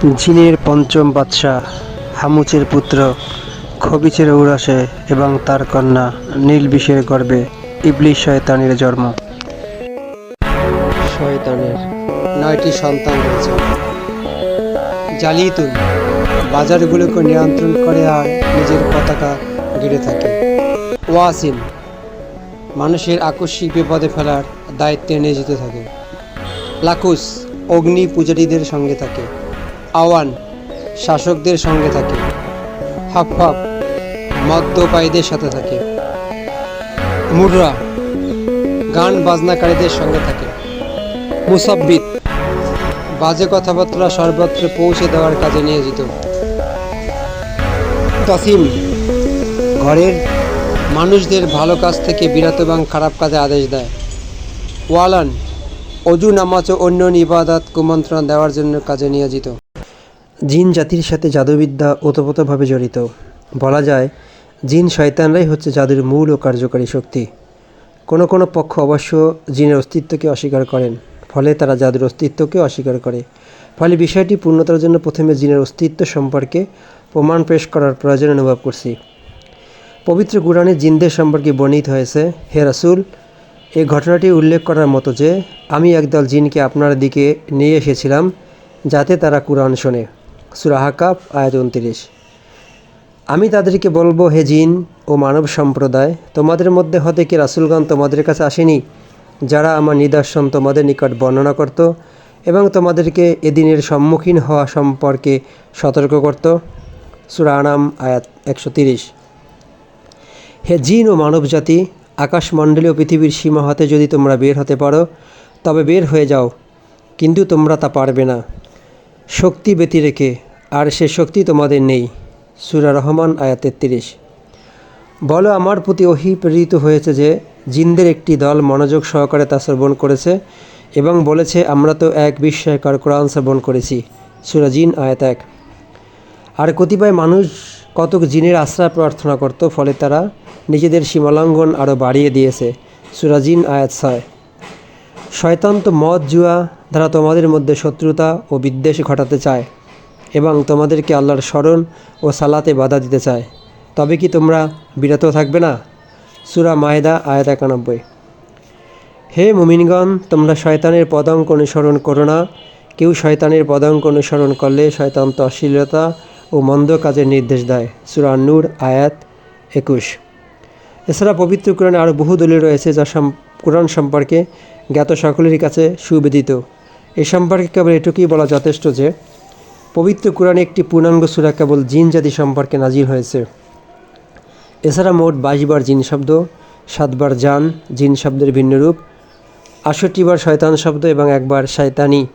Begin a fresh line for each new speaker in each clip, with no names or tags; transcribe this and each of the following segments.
জিনের পঞ্চম বাদশাহ হামুচের পুত্র খবিচের ঔরাসে এবং তার কন্যা নীলবিষের গর্ভে ইবলিশ শয়তানের জন্ম। শয়তানের নয়টি সন্তান রয়েছে। জালিতুন বাজারগুলোকে নিয়ন্ত্রণ করে আর নিজের পতাকা গেড়ে থাকে। ওয়াসিন মানুষের আকস্মিক বিপদে ফেলার দায়িত্বে নিয়োজিত থাকে। লাকুস অগ্নি পূজারীদের সঙ্গে থাকে। আওয়ান শাসকদের সঙ্গে থাকে। হাফ হাফ মদ্যপায়ীদের সাথে থাকে। মুররা গান বাজনাকারীদের সঙ্গে থাকে। মুসাব্বিত বাজে কথাবার্তা সর্বত্র পৌঁছে দেওয়ার কাজে নিয়োজিত। তসিম ঘরের মানুষদের ভালো কাজ থেকে বিরত এবং খারাপ কাজে আদেশ দেয়। ওয়ালান অজু, নামাজ ও অন্য ইবাদাত, কুমন্ত্রণা দেওয়ার জন্য কাজে নিয়োজিত। জিন জাতির সাথে জাদুবিদ্যা ওতপ্রোতভাবে জড়িত। বলা যায়, জিন শয়তানরাই হচ্ছে জাদুর মূল ও কার্যকারী শক্তি। কোনো কোনো পক্ষ অবশ্য জিনের অস্তিত্বকে অস্বীকার করেন, ফলে তারা জাদুর অস্তিত্বকে অস্বীকার করে। ফলে বিষয়টি পূর্ণতার জন্য প্রথমে জিনের অস্তিত্ব সম্পর্কে প্রমাণ পেশ করার প্রয়োজন অনুভব করছি। পবিত্র কুরআনে জিনদের সম্পর্কে বর্ণিত হয়েছে, হে রাসূল এই ঘটনাটি উল্লেখ করার মতো যে, আমি একদল জিনকে আপনার দিকে নিয়ে এসেছিলাম, যাতে তারা কুরআন শোনে। সুরাহাকাপ আয়াত উনত্রিশ। আমি তাদেরকে বলব, হে জিন ও মানব সম্প্রদায়, তোমাদের মধ্যে হতে কি রাসুলগণ তোমাদের কাছে আসেনি, যারা আমার নিদর্শন তোমাদের নিকট বর্ণনা করত এবং তোমাদেরকে এদিনের সম্মুখীন হওয়া সম্পর্কে সতর্ক করত? সুরা আনাম, আয়াত একশো তিরিশ। হে জিন ও মানবজাতি আকাশমণ্ডলী ও পৃথিবীর সীমা হতে যদি তোমরা বের হতে পারো, তবে বের হয়ে যাও, কিন্তু তোমরা তা পারবে না। শক্তি ব্যতি রেখে, আর সে শক্তি তোমাদের নেই। সুরা রহমান, আয়াত তেত্রিশ। বলো, আমার প্রতি অহি প্রেরিত হয়েছে যে, জিনদের একটি দল মনোযোগ সহকারে তা শ্রবণ করেছে এবং বলেছে, আমরা তো এক বিস্ময়কর কোরআন শ্রবণ করেছি। সুরা জিন, আয়াত এক। আর কতিপয় মানুষ কতক জিনের আশ্রয় প্রার্থনা করত, ফলে তারা নিজেদের সীমালঙ্ঘন আরও বাড়িয়ে দিয়েছে। সুরাজিন আয়াত ছয়। শয়তান তো মদ, জুয়া দ্বারা তোমাদের মধ্যে শত্রুতা ও বিদ্বেষ ঘটাতে চায় এবং তোমাদেরকে আল্লাহর স্মরণ ও সালাতে বাধা দিতে চায়। তবে কি তোমরা বিরত থাকবে না? সুরা মায়েদা, আয়াত একানব্বই। হে মুমিনগণ, তোমরা শয়তানের পদাঙ্ক অনুসরণ করো না। কেউ শয়তানের পদাঙ্ক অনুসরণ করলে শয়তান তো অশ্লীলতা ও মন্দ কাজের নির্দেশ দেয়। সুরা নূর, আয়াত একুশ। এছাড়া পবিত্র কোরআনে আরও বহু দলিল রয়েছে যা কোরআন সম্পর্কে জ্ঞাত সকলেরই কাছে সুবিদিত। এ সম্পর্কে কেবল এটুকুই বলা যথেষ্ট যে, পবিত্র কোরআনে একটি পূর্ণাঙ্গ সুরা কেবল জিন জাতি সম্পর্কে নাজির হয়েছে। এছাড়া মোট বাইশবার জিন শব্দ সাতবার জান, জিন শব্দের ভিন্ন রূপ আষট্টিবার শয়তান শব্দ এবং একবার শয়তানি,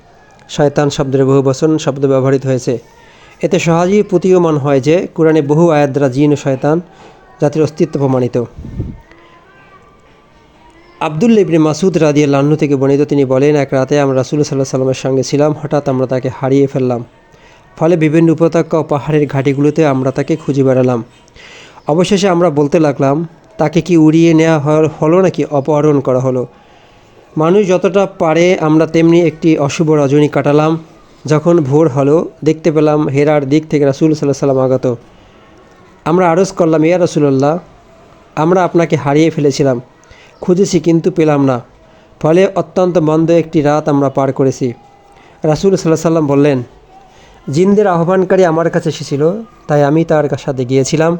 শয়তান শব্দের বহু বচন শব্দ ব্যবহৃত হয়েছে। এতে সহজেই প্রতীয়মান হয় যে, কোরআনে বহু আয়াত জিন ও শয়তান জাতির অস্তিত্ব প্রমাণিত। আবদুল্লা ইবনে মাসুদ রাদিয়া লান্নু থেকে বর্ণিত তিনি বলেন, এক রাতে আমরা রাসুল সাল্লাহ সাল্লামের সঙ্গে ছিলাম, হঠাৎ আমরা তাকে হারিয়ে ফেললাম। ফলে বিভিন্ন উপত্যকা ও পাহাড়ের ঘাটিগুলোতে আমরা তাকে খুঁজে বেড়ালাম। অবশেষে আমরা বলতে লাগলাম, তাকে কি উড়িয়ে নেওয়া হল- হলো নাকি অপহরণ করা হলো? মানুষ যতটা পারে আমরা তেমনি একটি অশুভ রজনী কাটালাম। যখন ভোর হলো, দেখতে পেলাম হেরার দিক থেকে রাসুল সাল্লাহ সাল্লাম আগত। আমরা আরজ করলাম, ইয়া রসুল্লাহ আমরা আপনাকে হারিয়ে ফেলেছিলাম। খুঁজেছি কিন্তু পেলাম না। ফলে অত্যন্ত মন্দ একটি রাত আমরা পার করেছি। রাসুল সাল্লাহ সাল্লাম বললেন, জিনদের আহ্বানকারী আমার কাছে এসেছিল, তাই আমি তার সাথে গিয়েছিলাম।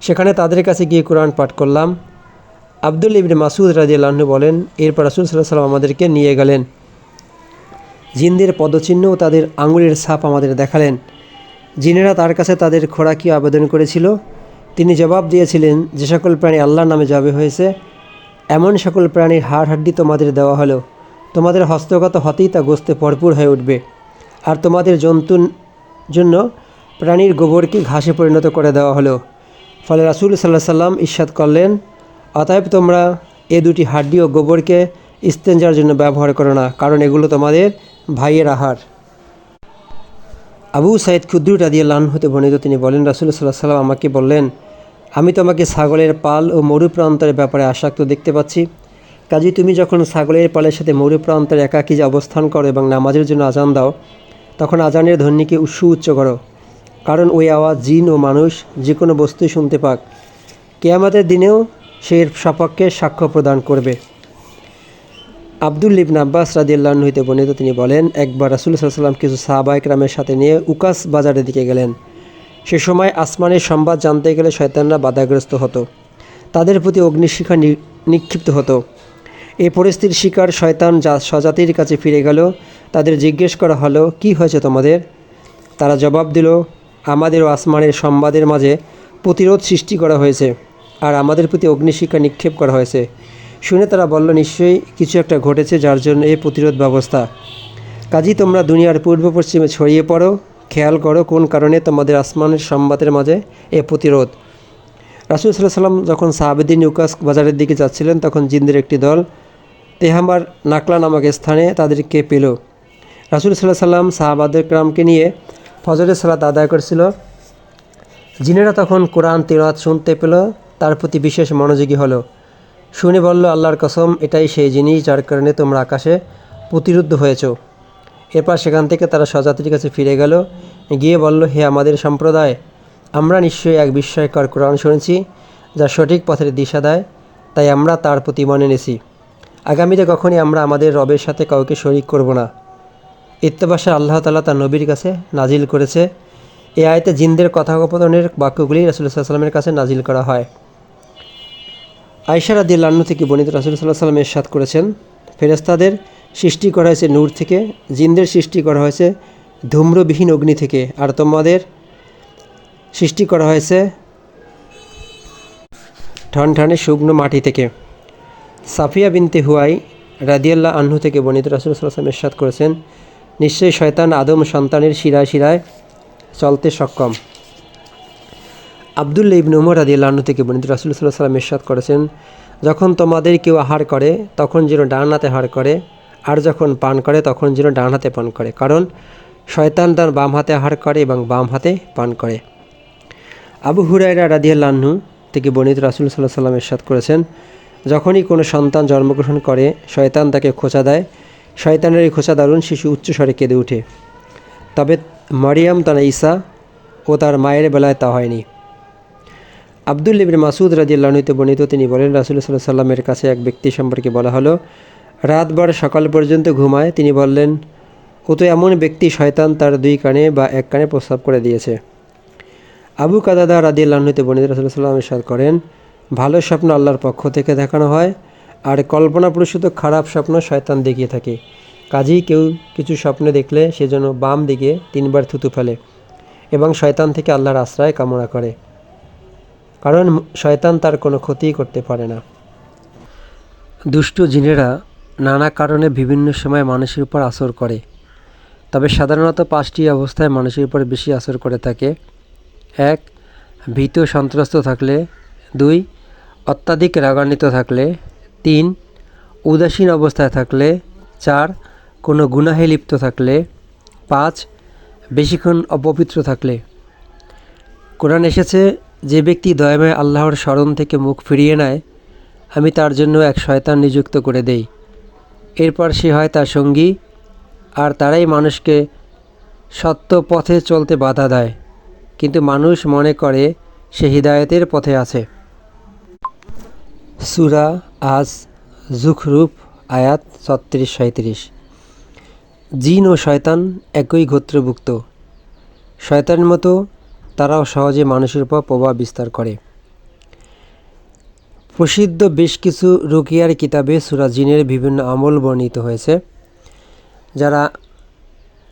সেখানে তাদের কাছে গিয়ে কোরআন পাঠ করলাম। আব্দুল ইবনে মাসুদ রাজিয়াল্লাহ্ন বলেন, এরপর রাসুল সাল্লাহ সাল্লাম আমাদেরকে নিয়ে গেলেন। জিনদের পদচিহ্ন ও তাদের আঙুলের ছাপ আমাদের দেখালেন। জিনেরা তার কাছে তাদের খোরাকি আবেদন করেছিল। তিনি জবাব দিয়েছিলেন, যে সকল প্রাণী আল্লাহর নামে যাবে হয়েছে এমন সকল প্রাণীর হাড় হাড্ডি তোমাদের দেওয়া হলো। তোমাদের হস্তগত হতেই তা গোস্তে ভরপুর হয়ে উঠবে। আর তোমাদের জন্তুর জন্য প্রাণীর গোবরকে ঘাসে পরিণত করে দেওয়া হলো। ফলে রাসুল সাল্লাহ সাল্লাম ইস্বাদ করলেন, অতএব তোমরা এ দুটি হাড্ডি ও গোবরকে ইস্তেঞ্জার জন্য ব্যবহার করো না, কারণ এগুলো তোমাদের ভাইয়ের আহার। আবু সাইদ রাদিয়াল্লাহন হতে বর্ণিত তিনি বলেন, রাসুল সাল্লাহ সাল্লাম আমাকে বললেন আমি তোমাকে ছাগলের পাল ও মরু মরুপ্রান্তরের ব্যাপারে আসক্ত দেখতে পাচ্ছি। কাজী, তুমি যখন ছাগলের পালের সাথে মরুপ্রান্তরে একাকী যে অবস্থান করো এবং নামাজের জন্য আজান দাও, তখন আজানের ধ্বনিকে উৎসু উচ্চ করো। কারণ ওই আওয়াজ জিন ও মানুষ যে কোনো বস্তুই শুনতে পাক। কেয়ামতের দিনেও সে সপক্ষে সাক্ষ্য প্রদান করবে। আব্দুল ইবন আব্বাস রাদিয়াল্লাহ হইতে বর্ণিত তিনি বলেন, একবার রাসুল সাল্লাম কিছু সাহাবায়ক রামের সাথে নিয়ে উকাস বাজারের দিকে গেলেন। সে সময় আসমানের সংবাদ জানতে গেলে শয়তানরা বাধাগ্রস্ত হতো। তাদের প্রতি অগ্নিশিখা নিক্ষিপ্ত হতো। এই পরিস্থিতির শিকার শয়তান যা স্বজাতির কাছে ফিরে গেল, তাদের জিজ্ঞেস করা হলো, কি হয়েছে তোমাদের? তারা জবাব দিল আমাদেরও আসমানের সংবাদের মাঝে প্রতিরোধ সৃষ্টি করা হয়েছে আর আমাদের প্রতি অগ্নিশিক্ষা নিক্ষেপ করা হয়েছে। শুনে তারা বলল, নিশ্চয়ই কিছু একটা ঘটেছে যার জন্য এই প্রতিরোধ ব্যবস্থা। কাজী তোমরা দুনিয়ার পূর্ব পশ্চিমে ছড়িয়ে পড়ো খেয়াল করো কোন কারণে তোমাদের আসমানের সংবাদের মাঝে এ প্রতিরোধ। রাসুল সাল্লাহ সাল্লাম যখন সাহাবেদিন ইউকাস বাজারের দিকে যাচ্ছিলেন, তখন জিন্দের একটি দল তেহামার নাকলা নামক স্থানে তাদেরকে পেল। রাসুল সাল্লাহ সাল্লাম সাহাবাদের ক্রামকে নিয়ে ফজরের সালাত আদায় করেছিল। জিনেরা তখন কোরআন তিরাত শুনতে পেল, তার প্রতি বিশেষ মনোযোগী হলো। শুনে বলল, আল্লাহর কসম, এটাই সেই জিনিস যার কারণে তোমরা আকাশে প্রতিরুদ্ধ হয়েছ। এরপর সেখান থেকে তারা স্বজাতির কাছে ফিরে গেল। গিয়ে বলল, হে আমাদের সম্প্রদায়, আমরা নিশ্চয়ই এক বিস্ময়কর কোরআন শুনেছি, যা সঠিক পথের দিশা দেয়, তাই আমরা তার প্রতি মনে নেছি আগামীতে কখনই আমরা আমাদের রবের সাথে কাউকে শরিক করব না। ইত্তেবাসে আল্লাহ তালা তার নবীর কাছে নাজিল করেছে। এ আয়তে জিনদের কথোপকথনের বাক্যগুলি রাসুল্লাহ সাল্লামের কাছে নাজিল করা হয়। আয়সা রাদিয়াল্লাহু থেকে বর্ণিত রাসুল সাল্লাহ সাল্লাম এরশাদ করেছেন ফেরেস্তাদের সৃষ্টি করা হয়েছে নূর থেকে, জিনদের সৃষ্টি করা হয়েছে ধূম্রবিহীন অগ্নি থেকে, আর তোমাদের সৃষ্টি করা হয়েছে ঠনঠনে শুকনো মাটি থেকে। সাফিয়া বিনতে হুয়াই রাদিয়াল্লাহ আহ্ন থেকে বর্ণিত রাসুল সাল্লাম এরশাদ করেছেন, নিশ্চয়ই শয়তান আদম সন্তানের শিরায় শিরায় চলতে সক্ষম। আবদুল্লা ইবন উমর রাদিয়াল্লাহ আহ্ন থেকে বর্ণিত রাসুল সাল্লাহ সাল্লাম এরশাদ করেছেন, যখন তোমাদের কেউ আহার করে, তখন যেন ডান হাতে আহার করে আর যখন পান করে, তখন যেন ডান হাতে পান করে। কারণ, শয়তান তার বাম হাতে আহার করে এবং বাম হাতে পান করে। আবু হুরাইরা রাদিয়াল্লাহু থেকে বর্ণিত রাসুল সাল্লাহ সাল্লাম এরশাদ করেছেন, যখনই কোনো সন্তান জন্মগ্রহণ করে, শয়তান তাকে খোঁচা দেয়। শয়তানের এই খোঁচা দারুণ শিশু উচ্চস্বরে কেঁদে ওঠে। তবে মারিয়াম তার ঈসা ও তার মায়ের বেলায় তা হয়নি। আব্দুল ইবনে মাসুদ রাজিয়াল্লাহতে বর্ণিত তিনি বলেন, রাসুল সাল্লামের কাছে এক ব্যক্তি সম্পর্কে বলা হলো রাতবার সকাল পর্যন্ত ঘুমায়, তিনি বললেন, ও তো এমন ব্যক্তি শয়তান তার দুই কানে বা এক কানে প্রস্রাব করে দিয়েছে। আবু কাদাদা রাদিয়াল্লাহতে বর্ণিত রাসুল সাল্লাম ইরশাদ করেন, ভালো স্বপ্ন আল্লাহর পক্ষ থেকে দেখানো হয়, আর কল্পনাপ্রসূত খারাপ স্বপ্ন শয়তান দেখিয়ে থাকে। কাজেই কেউ কিছু স্বপ্নে দেখলে সেজন্য বাম দিকে তিনবার থুতু ফেলে এবং শয়তান থেকে আল্লাহর আশ্রয় কামনা করে। কারণ শয়তান তার কোনো ক্ষতিই করতে পারে না। দুষ্ট জিনেরা নানা কারণে বিভিন্ন সময় মানুষের উপর আসর করে। তবে সাধারণত পাঁচটি অবস্থায় মানুষের উপর বেশি আসর করে থাকে। এক, ভীত সন্ত্রস্ত থাকলে। দুই, অত্যাধিক রাগান্বিত থাকলে। তিন, উদাসীন অবস্থায় থাকলে। চার, কোনো গুনাহে লিপ্ত থাকলে। পাঁচ, বেশিক্ষণ অপবিত্র থাকলে। কোরআন এসেছে, যে ব্যক্তি দয়াময় আল্লাহর স্মরণ থেকে মুখ ফিরিয়ে নেয়, আমি তার জন্য এক শয়তান নিযুক্ত করে দেই। এরপর সে হয় তার সঙ্গী, আর তারাই মানুষকে সত্য পথে চলতে বাধা দেয়। কিন্তু মানুষ মনে করে সে হৃদায়তের পথে আছে। সুরা আজ জুখরুপ আয়াত ছত্রিশ সাঁত্রিশ জিন ও শয়তান একই গোত্রভুক্ত। শয়তানের মতো তারাও সহজে মানুষের উপর প্রভাব বিস্তার করে। প্রসিদ্ধ বেশ কিছু রুকিয়ার কিতাবে সুরা জিনের বিভিন্ন আমল বর্ণিত হয়েছে, যারা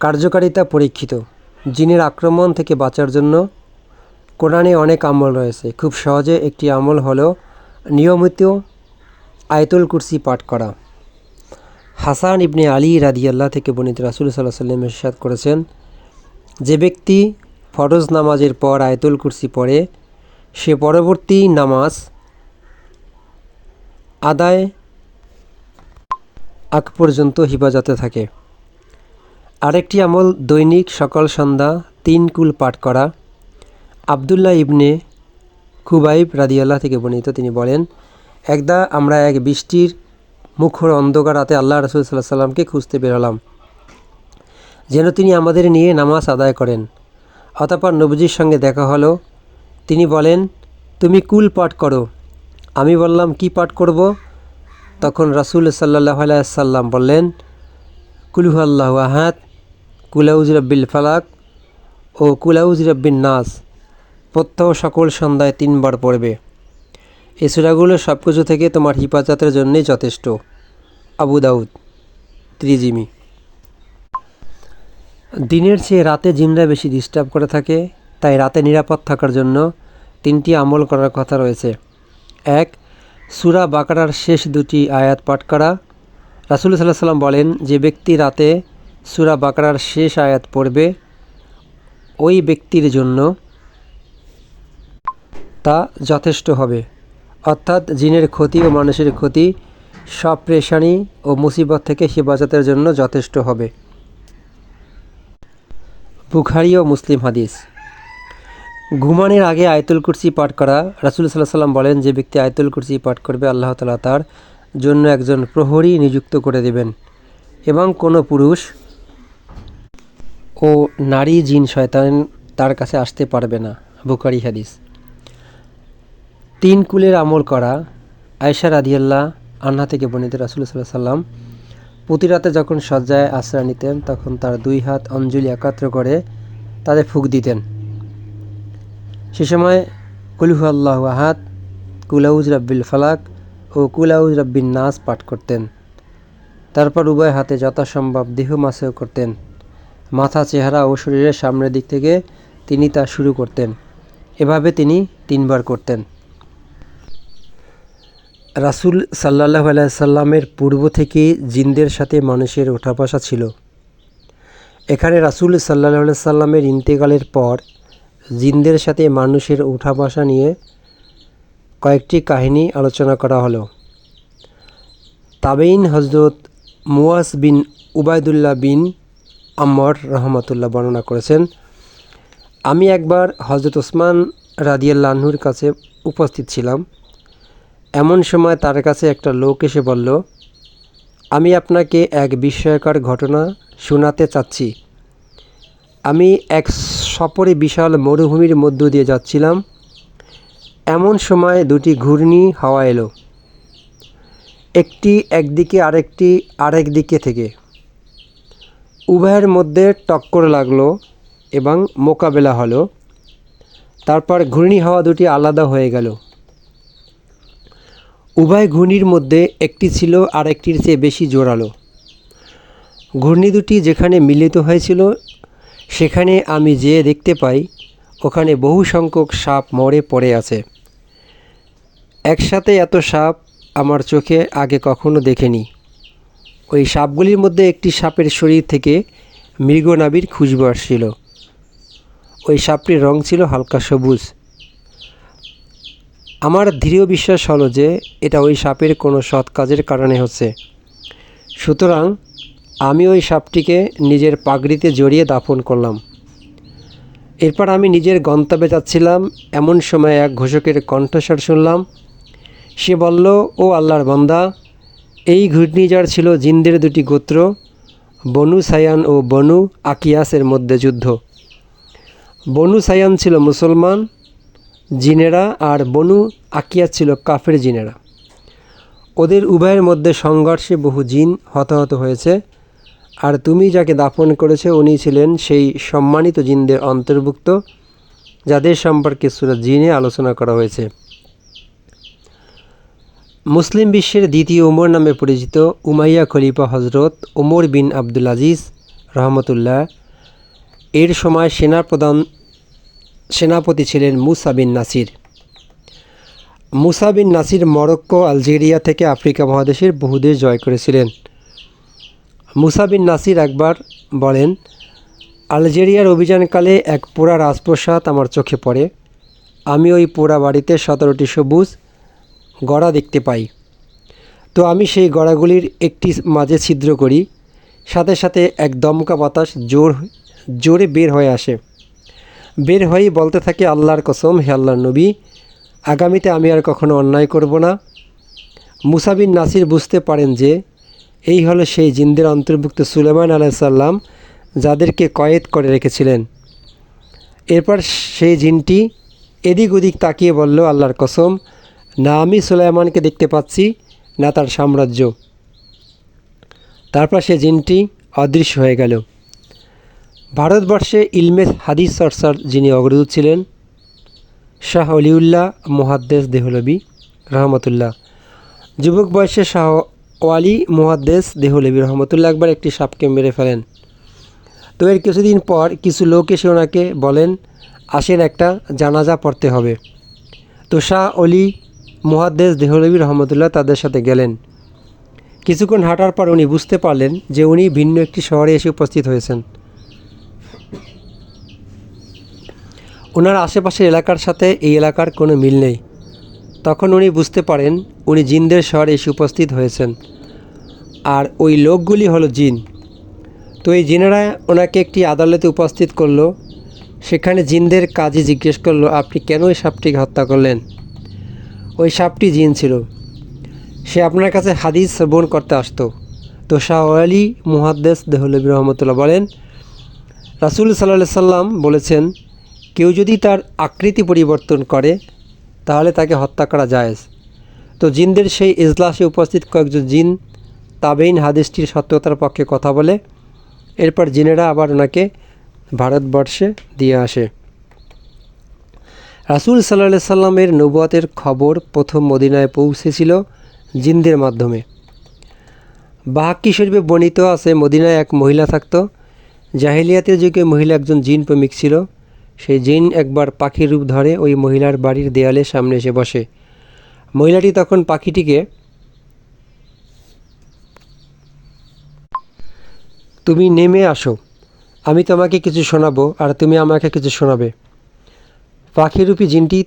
কার্যকারিতা পরীক্ষিত, জিনের আক্রমণ থেকে বাঁচার জন্য কোরআনে অনেক আমল রয়েছে। খুব সহজে একটি আমল হলো নিয়মিত আয়তুল কুরসি পাঠ করা। হাসান ইবনে আলী রাদিয়াল্লাহ থেকে বর্ণিত রাসুল সাল্লাহ সাল্লাম ইরশাদ করেছেন, যে ব্যক্তি ফরজ নামাজের পর আয়তুল কুরসি পড়ে, সে পরবর্তী নামাজ আদায় আগ পর্যন্ত হিফাজতে থাকে। আরেকটি আমল দৈনিক সকাল সন্ধ্যা তিন কুল পাঠ করা। আবদুল্লাহ ইবনে খুবাইব রাদিয়াল্লাহ থেকে বর্ণিত তিনি বলেন, একদা আমরা এক বৃষ্টির মুখর অন্ধকার রাতে আল্লাহ রসুল সাল্লাহ সাল্লামকে খুঁজতে বেরোলাম যেন তিনি আমাদের নিয়ে নামাজ আদায় করেন। অতপর নবজির সঙ্গে দেখা হলো। তিনি বলেন, তুমি কুল পাঠ করো। আমি বললাম, কি পাঠ করব? তখন রাসুল সাল্লাহ সাল্লাম বললেন, কুলহু আল্লাহ আহাদ কুলাউজ রব্বিল ফালাক ও কুলাউজ রব্বিন নাস। প্রত্যহ সকল সন্ধ্যায় তিনবার পড়বে। এই সুরাগুলো সব কিছু থেকে তোমার হিফাজতের জন্যই যথেষ্ট। আবু দাউদ, ত্রিজিমি। দিনের চেয়ে রাতে জিনরা বেশি ডিস্টার্ব করে থাকে, তাই রাতে নিরাপদ থাকার জন্য তিনটি আমল করার কথা রয়েছে। এক, সুরা বাকারার শেষ দুটি আয়াত পাঠ করা। রাসুল সাল্লাহ সাল্লাম বলেন, যে ব্যক্তি রাতে সুরা বাকারার শেষ আয়াত পড়বে, ওই ব্যক্তির জন্য তা যথেষ্ট হবে। অর্থাৎ জিনের ক্ষতি ও মানুষের ক্ষতি, সব প্রেশানি ও মুসিবত থেকে হেফাজতের জন্য যথেষ্ট হবে। বুখারি ও মুসলিম হাদিস। ঘুমানোর আগে আয়তুল কুরসি পাঠ করা। রাসুল সাল্লাহ সাল্লাম বলেন, যে ব্যক্তি আয়তুল কুরসি পাঠ করবে, আল্লাহ তালা তার জন্য একজন প্রহরী নিযুক্ত করে দেবেন এবং কোনো পুরুষ ও নারী জিন শয়তান তার কাছে আসতে পারবে না। বুকারি হাদিস। তিন কুলের আমল করা। আয়সা রাদিয়াল্লাহ আন্না থেকে বর্ণিত রাসুল সাল্লাহ সাল্লাম প্রতি রাতে যখন শয্যায় আশ্রয় নিতেন, তখন তার দুই হাত অঞ্জলি একাত্র করে তাদের ফুক দিতেন। সে সময় কুলহু আল্লাহ আহাদ কুলাউজ রাব্বিল ফালাক ও কুলাউজ রাব্বিন নাস পাঠ করতেন। তারপর উভয় হাতে যথাসম্ভব দেহ মাসেও করতেন। মাথা, চেহারা ও শরীরের সামনের দিক থেকে তিনি তা শুরু করতেন। এভাবে তিনি তিনবার করতেন। রাসুল সাল্লাহ সাল্লামের পূর্ব থেকে জিনদের সাথে মানুষের ওঠা বসা ছিল। এখানে রাসুল সাল্লাহ সাল্লামের ইন্তেকালের পর জিনদের সাথে মানুষের ওঠা বসা নিয়ে কয়েকটি কাহিনী আলোচনা করা হলো। তাবেইন হজরত মুয়াস বিন উবায়দুল্লাহ বিন আম্মর রহমতুল্লাহ বর্ণনা করেছেন, আমি একবার হজরত ওসমান রাদিয়াল্লাহুর কাছে উপস্থিত ছিলাম। এমন সময় তার কাছে একটা লোক এসে বলল, আমি আপনাকে এক বিস্ময়কর ঘটনা শোনাতে চাচ্ছি। আমি এক সপরে বিশাল মরুভূমির মধ্য দিয়ে যাচ্ছিলাম। এমন সময় দুটি ঘূর্ণি হাওয়া এলো। একটি একদিকে আরেকটি আরেক দিকে থেকে। উভয়ের মধ্যে টক্কর লাগল এবং মোকাবেলা হলো। তারপর ঘূর্ণি হাওয়া দুটি আলাদা হয়ে গেল। উভয় ঘূর্ণির মধ্যে একটি ছিল আর একটির চেয়ে বেশি জোরালো। ঘূর্ণি দুটি যেখানে মিলিত হয়েছিল সেখানে আমি যেয়ে দেখতে পাই, ওখানে বহু সংখ্যক সাপ মরে পড়ে আছে। একসাথে এত সাপ আমার চোখে আগে কখনো দেখেনি। ওই সাপগুলির মধ্যে একটি সাপের শরীর থেকে মৃগনাবির খুশবু আসছিল। ওই সাপটির রং ছিল হালকা সবুজ। আমার দৃঢ় বিশ্বাস হলো যে এটা ওই সাপের কোনো সৎ কাজের কারণে হচ্ছে। সুতরাং আমি ওই সাপটিকে নিজের পাগড়িতে জড়িয়ে দাফন করলাম। এরপর আমি নিজের গন্তব্যে যাচ্ছিলাম, এমন সময় এক ঘোষকের কণ্ঠস্বর শুনলাম। সে বলল, ও আল্লাহর বন্দা, এই ঘূর্ণিঝড় ছিল জিনদের দুটি গোত্র, বনু সায়ান ও বনু আকিয়াসের মধ্যে যুদ্ধ। বনু সায়ান ছিল মুসলমান জিনেরা আর বনু আকিয়াস ছিল কাফের জিনেরা। ওদের উভয়ের মধ্যে সংঘর্ষে বহু জিন হতাহত হয়েছে। আর তুমি যাকে দাফন করেছে উনি ছিলেন সেই সম্মানিত জিনদের অন্তর্ভুক্ত, যাদের সম্পর্কে সুরত জিনে আলোচনা করা হয়েছে। মুসলিম বিশ্বের দ্বিতীয় ওমর নামে পরিচিত উমাইয়া খলিফা হজরত ওমর বিন আব্দুল আজিজ রহমতুল্লাহ, এর সময় সেনাপ্রধান, সেনাপতি ছিলেন Musa bin Nasir. Musa bin Nasir Morocco, Algeria থেকে আফ্রিকা মহাদেশের বহু দেশ জয় করেছিলেন। মুসা বিন নাসির একবার বলেন, আলজেরিয়ার অভিযানকালে এক পোড়া রাজপ্রসাদ আমার চোখে পড়ে। আমি ওই পোড়া বাড়িতে সতেরোটি সবুজ গড়া দেখতে পাই। তো আমি সেই গড়াগুলির একটি মাঝে ছিদ্র করি। সাথে সাথে এক দমকা বাতাস জোর, জোরে বের হয়ে আসে। বের হয়েই বলতে থাকে, আল্লাহর কসম, হে আল্লাহর নবী, আগামীতে আমি আর কখনো অন্যায় করব না। মুসাবিন নাসির বুঝতে পারেন যে এই হলো সেই জিন্দের অন্তর্ভুক্ত সুলেমান আলাইসাল্লাম যাদেরকে কয়েদ করে রেখেছিলেন। এরপর সেই জিনটি এদিক ওদিক তাকিয়ে বলল, আল্লাহর কসম, না আমি সুলাইমানকে দেখতে পাচ্ছি, না তার সাম্রাজ্য। তারপর সে জিনটি অদৃশ্য হয়ে গেল। ভারতবর্ষে ইলমে হাদিস চর্চার যিনি অগ্রদূত ছিলেন, শাহ অলিউল্লাহ মুহাদ্দেস দেহলবি রহমতুল্লাহ। যুবক বয়সে শাহ ওয়ালি মুহাদ্দেস দেহলবি রহমতুল্লাহ একবার একটি সাপকে মেরে ফেলেন। তো এর কিছুদিন পর কিছু লোক এসে ওনাকে বলেন, আসেন একটা জানাজা পড়তে হবে। তো শাহ অলি মুহাদ্দেস দেহলবি রহমতুল্লাহ তাদের সাথে গেলেন। কিছুক্ষণ হাঁটার পর উনি বুঝতে পারলেন যে উনি ভিন্ন একটি শহরে এসে উপস্থিত হয়েছেন। ওনার আশেপাশের এলাকার সাথে এই এলাকার কোনো মিল নেই। তখন উনি বুঝতে পারেন উনি জিনদের শহরে এসে উপস্থিত হয়েছেন। আর ওই লোকগুলি হলো জিন। তো এই জিনেরা ওনাকে একটি আদালতে উপস্থিত করল। সেখানে জিনদের কাজে জিজ্ঞেস করল, আপনি কেন ওই সাপটিকে হত্যা করলেন? ওই সাপটি জিন ছিল। সে আপনার কাছে হাদিস শ্রবণ করতে আসতো। তো শাহ আলী মুহাদ্দেস দেহলবি রহমতুল্লাহ বলেন, রাসুল সাল্লাহ সাল্লাম বলেছেন, কেউ যদি তার আকৃতি পরিবর্তন করে তাহলে তাকে হত্যা করা জায়েজ। তো জিনদের সেই ইজলাসে উপস্থিত কয়েকজন জিন তাবেইন হাদিসটির সত্যতার পক্ষে কথা বলে, এরপর জিনেরা আবার ওনাকে ভারতবর্ষে দিয়ে আসে। রাসুল সাল্লাহ সাল্লামের নবুয়াতের খবর প্রথম মদিনায় পৌঁছেছিল জিনদের মাধ্যমে। বাহাক্কি শরীফে বর্ণিত আছে, মদিনায় এক মহিলা থাকত। জাহিলিয়াতের যুগে মহিলা একজন জিন প্রেমিক ছিল। সেই জিন একবার পাখির রূপ ধরে ওই মহিলার বাড়ির দেয়ালের সামনে এসে বসে। মহিলাটি তখন পাখিটিকে, তুমি নেমে আসো, আমি তোমাকে কিছু শোনাবো আর তুমি আমাকে কিছু শোনাবে। পাখিরূপী জিনটি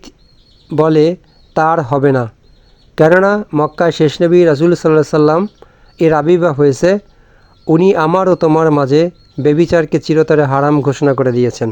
বলে, তার হবে না। কেননা মক্কায় শেষ নবী রাসুল সাল্লাহ সাল্লাম এর আবির্ভাব হয়েছে। উনি আমার ও তোমার মাঝে বেবিচারকে চিরতরে হারাম ঘোষণা করে দিয়েছেন।